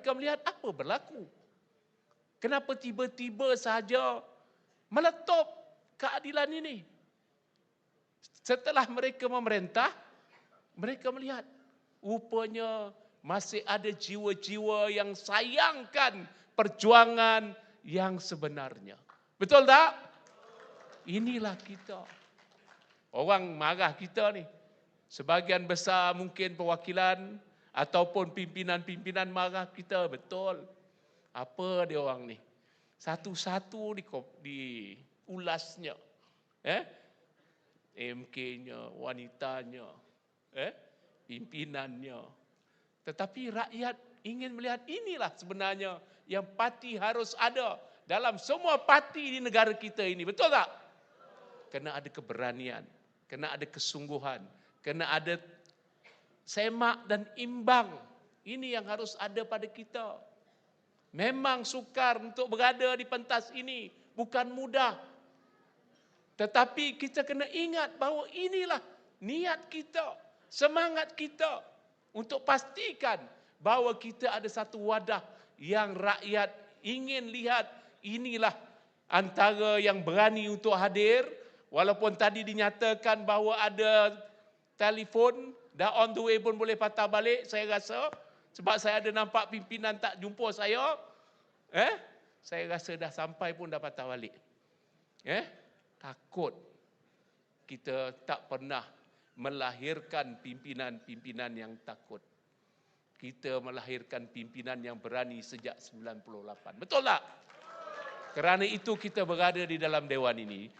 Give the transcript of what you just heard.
Mereka melihat apa berlaku. Kenapa tiba-tiba saja meletop keadilan ini? Setelah mereka memerintah, mereka melihat rupanya masih ada jiwa-jiwa yang sayangkan perjuangan yang sebenarnya. Betul tak? Inilah kita. Orang marah kita ni. Sebagian besar mungkin perwakilan ataupun pimpinan-pimpinan marah kita. Betul. Apa dia orang ni? Satu-satu di, di ulasnya. Eh? MK-nya, wanitanya, eh? pimpinannya. Tetapi rakyat ingin melihat inilah sebenarnya yang parti harus ada dalam semua parti di negara kita ini. Betul tak? Kena ada keberanian, kena ada kesungguhan, kena ada semak dan imbang. Ini yang harus ada pada kita. Memang sukar untuk berada di pentas ini, bukan mudah. Tetapi kita kena ingat bahawa inilah niat kita, semangat kita untuk pastikan bahawa kita ada satu wadah yang rakyat ingin lihat inilah antara yang berani untuk hadir walaupun tadi dinyatakan bahawa ada telefon dah on the way pun boleh patah balik saya rasa sebab saya ada nampak pimpinan tak jumpa saya eh saya rasa dah sampai pun dah patah balik eh takut kita tak pernah melahirkan pimpinan-pimpinan yang takut. Kita melahirkan pimpinan yang berani sejak 98. Betul tak? Kerana itu kita berada di dalam dewan ini.